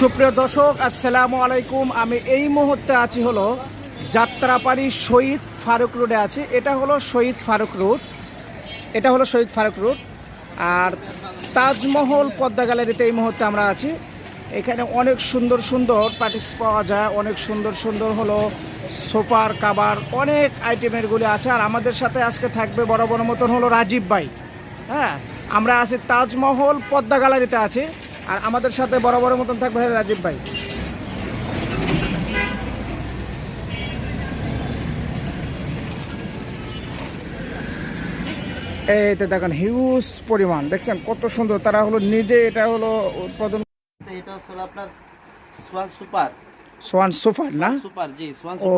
সুপ্রিয় দর্শক, আসসালামু আলাইকুম। আমি এই মুহূর্তে আছি হলো যাত্রাপাড়ি শহীদ ফারুক রোডে আছি। এটা হলো শহীদ ফারুক রোড। এটা হলো শহীদ ফারুক রোড। আর তাজমহল পদ্মা গ্যালারিতে এই মুহূর্তে আমরা আছি। এখানে অনেক সুন্দর সুন্দর পার্টিক্স পাওয়া যায়। অনেক সুন্দর সুন্দর হলো সোফার কাবার অনেক আইটেমেরগুলি আছে। আর আমাদের সাথে আজকে থাকবে বড় বড় মতন হলো রাজীব ভাই। হ্যাঁ আমরা আছি তাজমহল পদ্মা গ্যালারিতে আছি। আর আমাদের সাথে বরাবরের মতন থাকবে রাজীব ভাই। এইতে দেখেন হিউজ পরিমাণ। দেখছেন কত সুন্দর, তারা হলো নিজে এটা হলো উৎপাদন এটা হচ্ছে আপনার সুপার সোয়ান সোফা না? Super G swan oh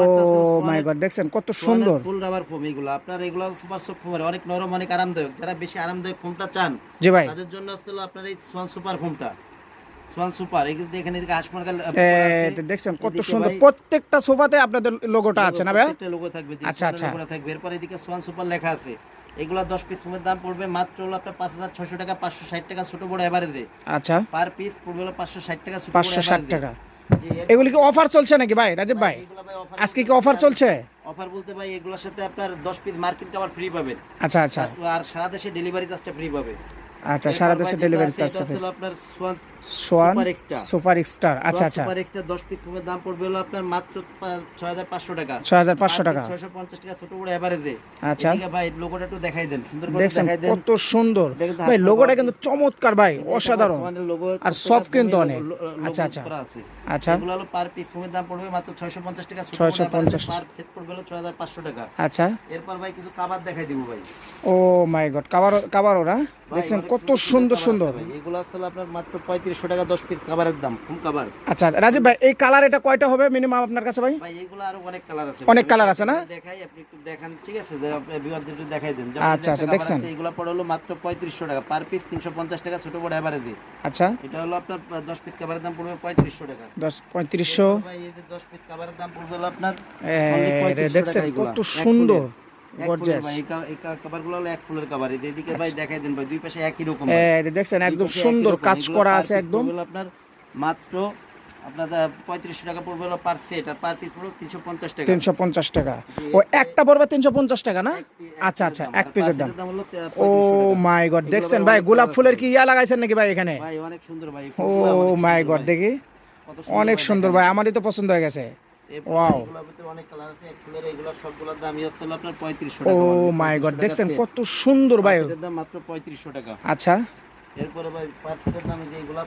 my god দেখছেন কত সুন্দর। ফুল রাবার ফোম এগুলো। আপনার এগুলো সুপার সফট ফোম অনেক নরম অনেক আরামদায়ক। যারা বেশি আরামদায়ক ফোমটা চান জি ভাই। তাদের জন্য হলো আপনার এই সোয়ান সুপার ফোমটা সোয়ান সুপার এগুলো এখানে এদিকে দেখছেন কত সুন্দর। প্রত্যেকটা সোফাতে আপনাদের লোগোটা আছে না ভাই? একটা লোগো থাকবে আচ্ছা, আচ্ছা। লোগোটা থাকবে। এরপর এদিকে সোয়ান সুপার লেখা আছে। এগুলা দশ পিস ফোমের দাম পড়বে মাত্র হলো আপনার পাঁচ হাজার ছশো টাকা পাঁচশো ষাট টাকা ছোট বড় এভারেজে আচ্ছা। পার পিস পড়বে হলো পাঁচশো ষাট টাকা পাঁচশো ষাট টাকা। এগুলি কি অফার চলছে নাকি ভাই রাজীব ভাই? আজকে কি অফার চলছে? অফার বলতে ভাই এগুলোর সাথে আপনার দশ পিস মার্কিন কভার ফ্রি পাবেন। আচ্ছা আচ্ছা। আর সারা দেশে ডেলিভারি চার্জটা ফ্রি পাবে আচ্ছা সারা দেশে ডেলিভারি চার্জ আছে, আপনার সোয়ান সুপার এক্সটার আচ্ছা আচ্ছা। সুপার এক্সট্রা দশ পিস ফোমের দাম পড়বে হলো আপনার মাত্র ছয় হাজার পাঁচশো টাকা। ছয় হাজার পাঁচশো টাকা। ছয়শো পঞ্চাশ টাকা ছোট বড় এভারেজে আচ্ছা। এদিকে ভাই লোগোটা একটু দেখাই দেন সুন্দর করে দেখাই দেন। কত সুন্দর। ভাই লোগোটা কিন্তু চমৎকার ভাই অসাধারণ। আর soft কিন্তু অনেক। আচ্ছা, আচ্ছা। আচ্ছা। এগুলো হলো পার পিস ফোমের দাম পড়বে মাত্র ছয়শো পঞ্চাশ টাকা 650 পার সেট পড়বে হলো ছয় হাজার পাঁচশো টাকা। আচ্ছা। এরপর ভাই কিছু কাবার দেখাই দিব ভাই। ও মাই গড কাবার কাবার ওরা? দেখছেন কত সুন্দর সুন্দর। এগুলো আসলে আপনার মাত্র পঁয়ত্রিশশো টাকা দশ পিস কাভারের দাম ফুল কাভার আচ্ছা রাজীব ভাই এই কালার এটা কয়টা হবে মিনিমাম আপনার কাছে ভাই? ভাই এগুলো আরও অনেক কালার আছে। অনেক colour আছে না? দেখাই আপনি একটু দেখান ঠিক আছে? ভিউয়ারদের একটু দেখাই দেন। আচ্ছা, আচ্ছা, দেখছেন? এগুলো পড়ে হলো মাত্র পঁয়ত্রিশশো টাকা। পার পিস তিনশো পঞ্চাশ টাকা ছোট বড় এভারেজে আচ্ছা। এটা হলো আপনার দশ পিস কাভারের দাম পড়বে পঁয়ত্রিশশো টাকা। দশ পঁয়ত্রিশশো। ভাই এই যে দশ পিস কাভারের দাম পড়বে হলো আপনার এ, only রে, 3500 দেখছেন কত সুন্দর। একদম সুন্দর কাজ করা আছে একদম। আপনার মাত্র আপনার পঁয়ত্রিশশো টাকা পড়বে হলো পার সেট আর পার পিস পড়বে তিনশো পঞ্চাশ টাকা। তিনশো পঞ্চাশ টাকা। ও একটা পড়বে তিনশো পঞ্চাশ টাকা না? আচ্ছা আচ্ছা এক পিসের দাম। ও 3500 মাই গড দেখছেন ভাই গোলাপ ফুলের কি ইয়া লাগাইছেন নাকি ভাই এখানে? ভাই অনেক সুন্দর ভাই। ও মাই গড দেখি। অনেক সুন্দর ভাই আমারই তো পছন্দ হয়ে গেছে। এরপর Wow. এগুলোর ভিতরে অনেক কালার আছে এক ফুলের এগুলো সবগুলোর দামই হচ্ছে হলো আপনার পঁয়ত্রিশশো ও টাকা only, মাই গড 3500 দেখছেন কত সুন্দর ভাই। দাম মাত্র পঁয়ত্রিশশো টাকা। আচ্ছা। এরপরে ভাই পারসেটের দাম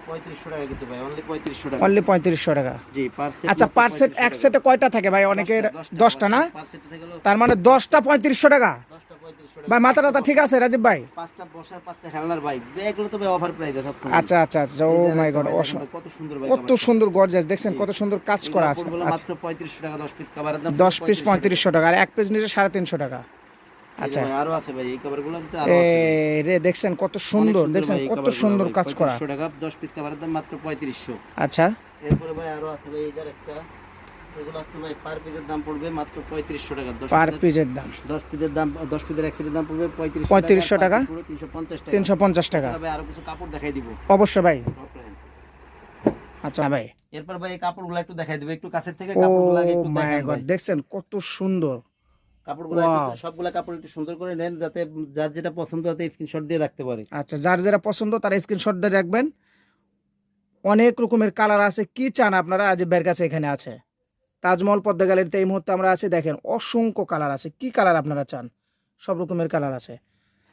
পঁয়ত্রিশশো টাকা কিন্তু ভাই অনলি পঁয়ত্রিশশো টাকা। অনলি পঁয়ত্রিশশো টাকা। জি আচ্ছা এক। সেটে কয়টা থাকে ভাই? অনেকের দশটা না? তার মানে দশটা পঁয়ত্রিশশো টাকা? ভাই মাথা টাথা ঠিক আছে রাজীব ভাই? পাঁচটা বসার পাঁচটা খেলনার ভাই। এগুলো তো ভাই অফার প্রাইস সব আচ্ছা আচ্ছা আচ্ছা। ও মাই গড কত সুন্দর ভাই কত সুন্দর গর্জাস দেখছেন কত সুন্দর কাজ করা আছে। আচ্ছা। মাত্র পঁয়ত্রিশশো টাকা দশ পিস কাভারের দাম দশ পিস পঁয়ত্রিশশো টাকা। আর এক পিস সাড়ে তিনশো টাকা। আচ্ছা। আরও আছে ভাই এই কভারগুলো আরও আছে। রে দেখছেন কত সুন্দর দেখছেন কত সুন্দর কাজ করা। 3500 টাকা 10 পিস কভারের দাম মাত্র 3500 আচ্ছা। এরপরে ভাই আরও আছে ভাই এই যার একটা এগুলো আছে ভাই পার পিসের দাম পড়বে মাত্র 3500 টাকা। পার পিসের পিসের দাম। 10 পিসের দাম 10 পিসের এক সেটের দাম পড়বে 3500 3500 টাকা। পুরো 350 টাকা। তিনশো পঞ্চাশ টাকা। ভাই আরও কিছু কাপড় দেখাই দিব। অবশ্যই ভাই। আচ্ছা ভাই। এরপর ভাই এই কাপড়গুলো একটু দেখাই দিব একটু কাছের থেকে কাপড়গুলো একটু মাই দেখান গড ভাই। দেখছেন কত সুন্দর। কাপড়গুলো. সবগুলা কাপড় একটু সুন্দর করে নেন যাতে যার যেটা পছন্দ স্ক্রিনশট দিয়ে রাখতে পারে। আচ্ছা যার যারা পছন্দ তারা স্ক্রিনশট দিয়ে রাখবেন। অনেক রকমের কালার আছে কি চান আপনারা? আজ বের কাছে এখানে আছে। তাজমহল পদ্মা গ্যালারিতে এই মুহূর্তে আমরা আছি। দেখেন অসংখ্য কালার আছে। কি কালার আপনারা চান? সব রকমের কালার আছে।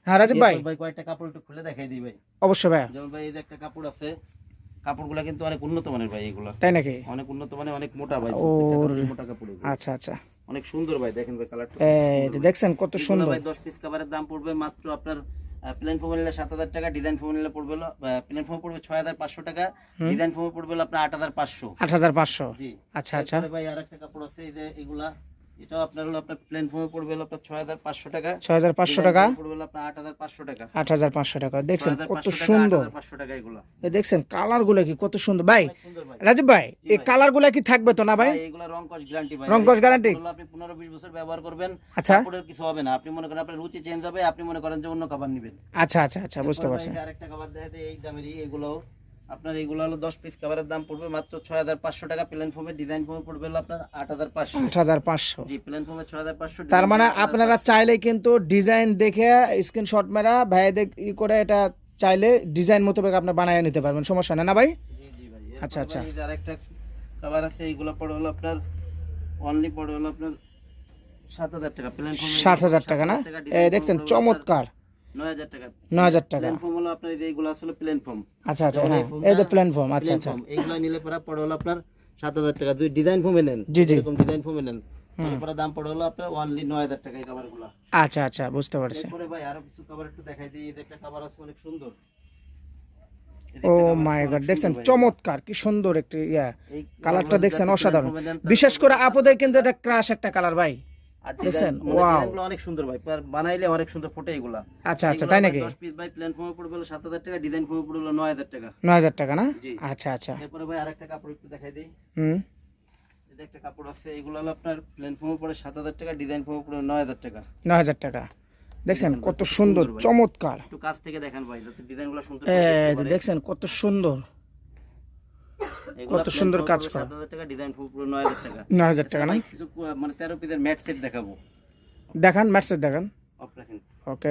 হ্যাঁ রাজীব ভাই। ভাই কয়েকটা কাপড় একটু খুলে দেখাই দিই ভাই। অবশ্যই ভাই যেমন ভাই এই যে একটা কাপড় আছে কাপড়গুলো কিন্তু অনেক উন্নত মানের ভাই এগুলো। তাই নাকি? অনেক উন্নত মানে অনেক মোটা ভাই। মোটা কাপড় আচ্ছা আচ্ছা। অনেক সুন্দর ভাই দেখেন ভাই কালারটা এই দেখছেন কত সুন্দর। ভাই 10 পিস কভারের দাম পড়বে মাত্র আপনার প্লেন ফোম নিলে সাত হাজার টাকা ডিজাইন ফোম নিলে পড়বে প্লেন ফর্ম পড়বে ছয় হাজার পাঁচশো টাকা ডিজাইন ফোম পড়বে আপনার আট হাজার পাঁচশো। আট হাজার পাঁচশো। আচ্ছা আচ্ছা। ভাই আর একটা কাপড় আছে এই যে এগুলা এটাও আপনার হলো আপনার প্লেন ফোমে পড়বে হলো আপনার ছয় হাজার পাঁচশো টাকা। ছয় হাজার পাঁচশো টাকা? পড়বে হলো আপনার আট হাজার পাঁচশো টাকা। আট হাজার পাঁচশো টাকা। দেখছেন কত সুন্দর। 8500 টাকা এগুলো। দেখছেন কালারগুলো কি কত সুন্দর। ভাই রাজীব ভাই এই কালারগুলা কি থাকবে তো না ভাই? এগুলা রং গ্যারান্টি ভাই। রং কস guarantee? আপনি 15 20 বছর ব্যবহার করবেন আচ্ছা। কাপড়ের কিছু হবে না। আপনি মনে করেন আপনার রুচি চেঞ্জ হবে আপনি মনে করেন যে অন্য কভার নেবেন। আচ্ছা আচ্ছা আচ্ছা বুঝতে পারছি। আরেকটা কভার দেখাতে এই দামেরই এগুলো আপনার এগুলো হলো দশ পিস কাভারের দাম পড়বে মাত্র ছয় হাজার পাঁচশো টাকা। প্লেন ফোমের ডিজাইন ফোমে পড়বে হলো আপনার আট হাজার পাঁচশো। আট হাজার পাঁচশো। জি প্লেন ফোমে ছয় হাজার পাঁচশো তার মানে আপনারা চাইলে কিন্তু ডিজাইন দেখে স্ক্রিনশট মেরা ভাইদের ই করে এটা চাইলে ডিজাইন মোতাবেক আপনার বানিয়ে নিতে পারবেন। সমস্যা নেই না ভাই? জি জি ভাই আচ্ছা, আচ্ছা। আচ্ছা আরেকটা কাভার আছে এইগুলো পড়ে হলো আপনার অনলি পড়ে হলো আপনার সাত হাজার টাকা। প্লেন ফোম সাত হাজার টাকা না? এই দেখছেন চমৎকার। টাকা। টাকা। হলো আপনার এইগুলো আসলে আচ্ছা আচ্ছা হ্যাঁ এই যে প্ল্যাটফর্ম আচ্ছা আচ্ছা। এইগুলো নিলে পরে পড়ে হলো আপনার সাত হাজার টাকা। যদি ডিজাইন ফোমে নেন জি, জি। এরকম ডিজাইন নেন দাম পড়ে হলো আপনার অনলি টাকা এই কাভারগুলো আচ্ছা আচ্ছা বুঝতে পারছি। এরপরে ভাই আরও কিছু কাভার একটু দেখাই দিই। এই একটা কাভার আছে অনেক সুন্দর। ও মাই গড দেখছেন চমৎকার কি সুন্দর একটি ইয়া। কালারটা দেখছেন অসাধারণ। বিশেষ করে আপদে কিন্তু এটা ক্রাশ একটা কালার ভাই। আর মানে অনেক সুন্দর ভাই। বানাইলে অনেক সুন্দর ফোটে এগুলা। আচ্ছা আচ্ছা তাই নাকি? 10 পিস ভাই প্ল্যান ফর্মে পড়বে 7000 টাকা ডিজাইন ফর্মে পড়বে 9000 টাকা। টাকা না? আচ্ছা আচ্ছা। এরপরে ভাই আরেকটা কাপড় একটু দেখাই দেই। হুম। এই একটা কাপড় আছে এগুলো হলো আপনার প্ল্যান ফর্মে পড়ে 7000 টাকা ডিজাইন ফর্মে পড়ে 9000 টাকা। নয় হাজার টাকা। দেখছেন কত সুন্দর। চমৎকার। একটু কাছ থেকে দেখেন ভাই যাতে ডিজাইনগুলো সুন্দর দেখছেন কত সুন্দর। কত সুন্দর কাজ করা। 7000 টাকা ডিজাইন পড়ে 9000 টাকা। নয় হাজার টাকা না? কিছু মানে 13 পিসের ম্যাট সেট দেখাবো। দেখান ম্যাটসের দেখান। অফ রাখেন। ওকে